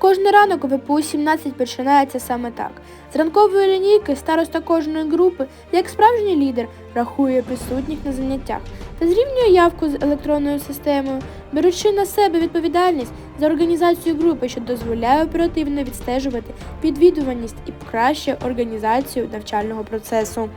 Кожний ранок у ВПУ 17 починається саме так. З ранкової лінійки староста кожної групи, як справжній лідер, рахує присутніх на заняттях та зрівнює явку з електронною системою, беручи на себе відповідальність за організацію групи, що дозволяє оперативно відстежувати відвідуваність і покращує організацію навчального процесу.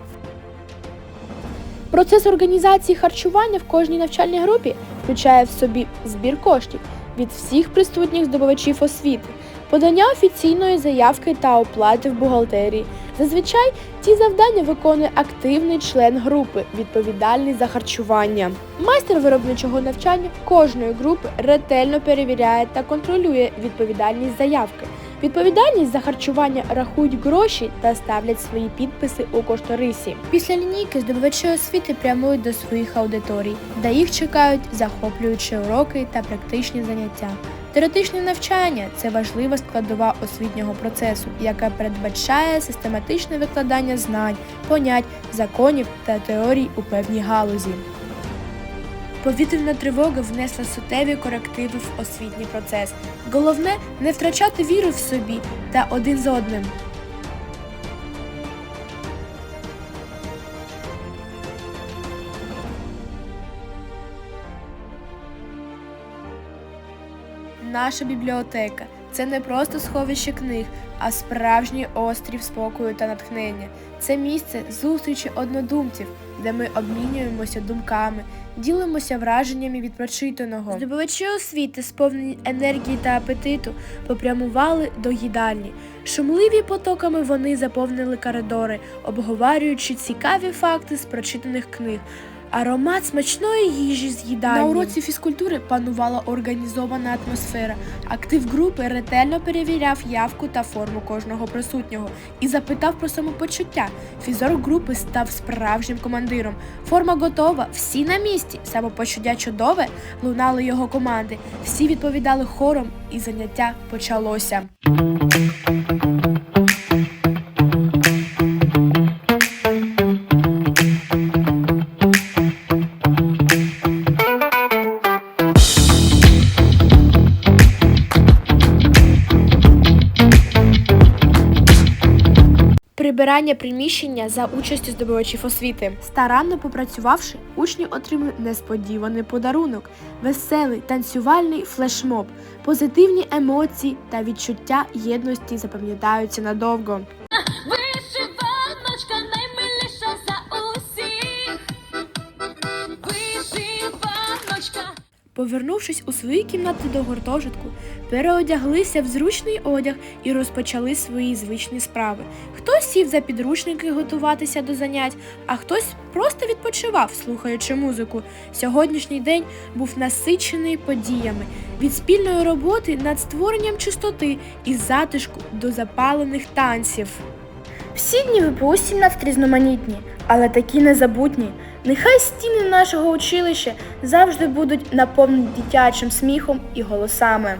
Процес організації харчування в кожній навчальній групі включає в собі збір коштів від всіх присутніх здобувачів освіти, подання офіційної заявки та оплати в бухгалтерії. Зазвичай ці завдання виконує активний член групи, відповідальний за харчування. Майстер виробничого навчання кожної групи ретельно перевіряє та контролює відповідальність заявки. Відповідальність за харчування рахують гроші та ставлять свої підписи у кошторисі. Після лінійки здобувачі освіти прямують до своїх аудиторій, де їх чекають захоплюючі уроки та практичні заняття. Теоретичне навчання це важлива складова освітнього процесу, яка передбачає систематичне викладання знань, понять, законів та теорій у певній галузі. Повітряна тривога внесла суттєві корективи в освітній процес. Головне не втрачати віру в собі та один з одним. Наша бібліотека це не просто сховище книг, а справжній острів спокою та натхнення. Це місце зустрічі однодумців, де ми обмінюємося думками, ділимося враженнями від прочитаного. Здобувачі освіти, сповнені енергії та апетиту, попрямували до їдальні. Шумливі потоками вони заповнили коридори, обговорюючи цікаві факти з прочитаних книг. Аромат смачної їжі з їдальні. На уроці фізкультури панувала організована атмосфера. Актив групи ретельно перевіряв явку та форму кожного присутнього і запитав про самопочуття. Фізор групи став справжнім командиром. Форма готова, всі на місці. Самопочуття чудове лунали його команди. Всі відповідали хором, і заняття почалося. Прибирання приміщення за участю здобувачів освіти. Старанно попрацювавши, учні отримали несподіваний подарунок, веселий танцювальний флешмоб, позитивні емоції та відчуття єдності запам'ятаються надовго. Вишиваночка наймиліша за усіх. Вишиваночка. Повернувшись у свої кімнати до гуртожитку, переодяглися в зручний одяг і розпочали свої звичні справи. Хтось сів за підручники готуватися до занять, а хтось просто відпочивав, слухаючи музику. Сьогоднішній день був насичений подіями від спільної роботи над створенням чистоти і затишку до запалених танців. Всі дні ВПУ 17 різноманітні, але такі незабутні. Нехай стіни нашого училища завжди будуть наповнені дитячим сміхом і голосами.